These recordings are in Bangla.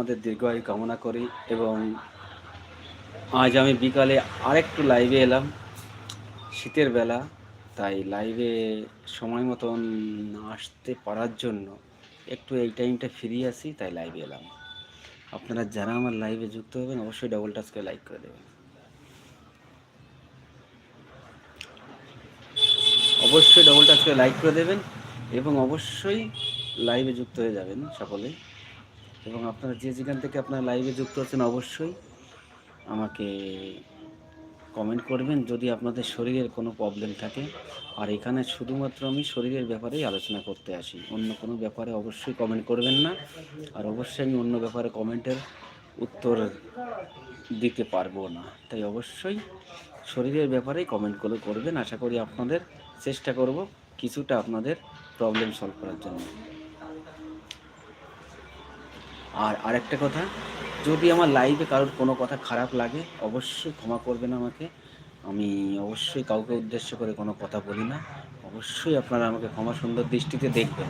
আপনাদের দীর্ঘায়ু কামনা করি এবং আজ আমি বিকালে আরেকটু লাইভে এলাম। শীতের বেলা, তাই লাইভে সময় মতন আসতে পারার জন্য একটু এই টাইমটা ফিরিয়ে আসি, তাই লাইভে এলাম। আপনারা যারা আমার লাইভে যুক্ত হবেন, অবশ্যই ডবল টাচ করে লাইক করে দেবেন। অবশ্যই ডবল টাচ করে লাইক করে দেবেন এবং অবশ্যই লাইভে যুক্ত হয়ে যাবেন সকলে। এবং আপনারা যে যেখান থেকে আপনারা লাইভে যুক্ত আছেন অবশ্যই আমাকে কমেন্ট করবেন যদি আপনাদের শরীরের কোনো প্রবলেম থাকে। আর এখানে শুধুমাত্র আমি শরীরের ব্যাপারেই আলোচনা করতে আসি। অন্য কোনো ব্যাপারে অবশ্যই কমেন্ট করবেন না। আর অবশ্যই আমি অন্য ব্যাপারে কমেন্টের উত্তর দিতে পারব না। তাই অবশ্যই শরীরের ব্যাপারেই কমেন্টগুলো করবেন। আশা করি আপনাদের চেষ্টা করব কিছুটা আপনাদের প্রবলেম সলভ করার জন্য। আর আরেকটা কথা, যদি আমার লাইফে কারোর কোনো কথা খারাপ লাগে, অবশ্যই ক্ষমা করবেন আমাকে। আমি অবশ্যই কাউকে উদ্দেশ্য করে কোনো কথা বলি না। অবশ্যই আপনারা আমাকে ক্ষমা সুন্দর দৃষ্টিতে দেখবেন।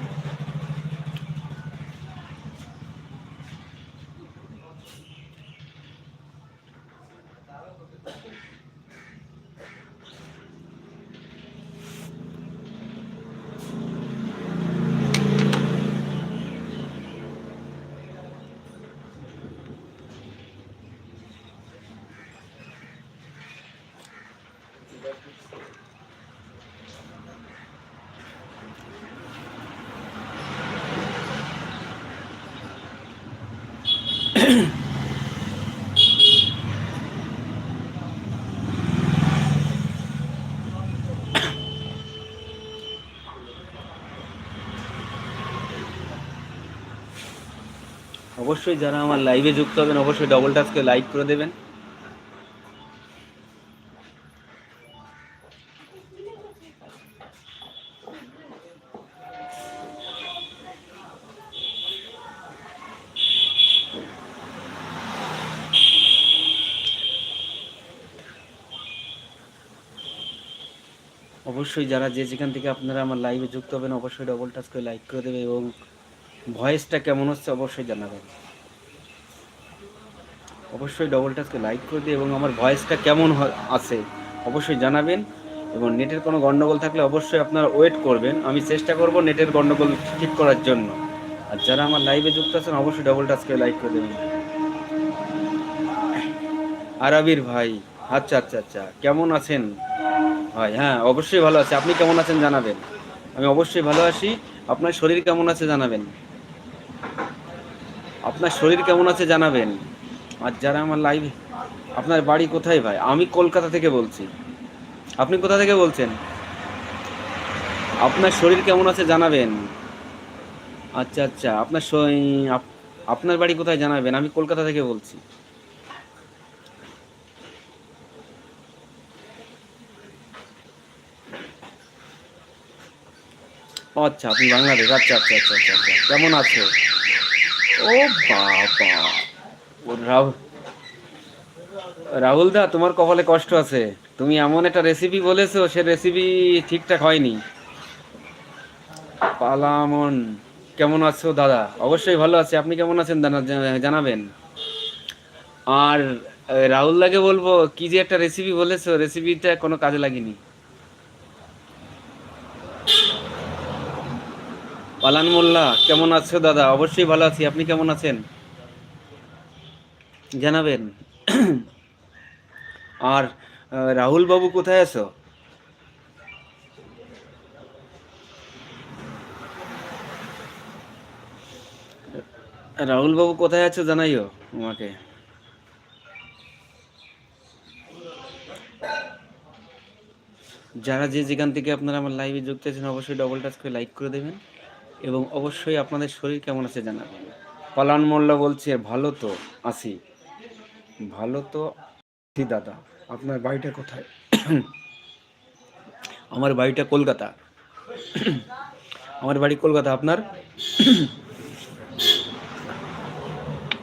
অবশ্যই যারা আমার লাইভে যুক্ত হবেন অবশ্যই ডবল টাচকে লাইক করে দেবেন। অবশ্যই যারা যে যেখান থেকে আপনারা আমার লাইভে যুক্ত হবেন, অবশ্যই ডবল টাচ করে লাইক করে দেবে এবং ভয়েসটা কেমন হচ্ছে অবশ্যই জানাবেন। অবশ্যই ডবল টাচকে লাইক করে দিয়ে এবং আমার ভয়েসটা কেমন আছে অবশ্যই জানাবেন এবং নেটের কোনো গণ্ডগোল থাকলে অবশ্যই আপনারা ওয়েট করবেন। আমি চেষ্টা করব নেটের গণ্ডগোল ঠিক করার জন্য। আর যারা আমার লাইভে যুক্ত আছেন, অবশ্যই ডবল টাচ করে লাইক করে দেবেন। আরাবির ভাই আচ্ছা আচ্ছা আচ্ছা কেমন আছেন? ভাই হ্যাঁ অবশ্যই ভালো আছে। আপনি কেমন আছেন জানাবেন। আমি অবশ্যই ভালো আছি। আপনার শরীর কেমন আছে জানাবেন। আপনার শরীর কেমন আছে জানাবেন। আর যারা আমার লাইভ আপনার বাড়ি কোথায় ভাই? আমি কলকাতা থেকে বলছি। আপনি কোথা থেকে বলছেন? আপনার শরীর কেমন আছে জানাবেন। আচ্ছা আচ্ছা আপনার আপনার বাড়ি কোথায় জানাবেন? আমি কলকাতা থেকে বলছি। আচ্ছা আপনি বাংলাদেশ আচ্ছা আচ্ছা আচ্ছা আচ্ছা আচ্ছা। কেমন আছো? ও বাবা। রাহুল। রাহুল দা, তোমার কপালে কষ্ট আছে। তুমি এমন একটা রেসিপি বলেছ, সে রেসিপি ঠিকঠাক হয়নি। পালামন, কেমন আছো দাদা? অবশ্যই ভালো আছি। আপনি কেমন আছেন জানাবেন? আর রাহুল দাকে বলব, কি যে একটা রেসিপি বলেছ রেসিপিটা কোনো কাজে লাগেনি। পালান মোল্লা, কেমন আছো দাদা? অবশ্যই ভালো আছি। আপনি কেমন আছেন? জানাবেন। আর রাহুল বাবু কোথায় আছো? রাহুল বাবু কোথায় আছো জানাইও আমাকে। যারা যে যেখান থেকে আপনারা আমার লাইভে যুক্ত আছেন, অবশ্যই ডবল টাচ করে লাইক করে দেবেন। এবং অবশ্যই আপনাদের শরীর কেমন আছে জানাবেন। পালান মোল্লা বলছে, ভালো তো আসি ভালো তো আসি দাদা। আপনার বাড়িটা কোথায়? আমার বাড়িটা কলকাতা। আমার বাড়ি কলকাতা। আপনার?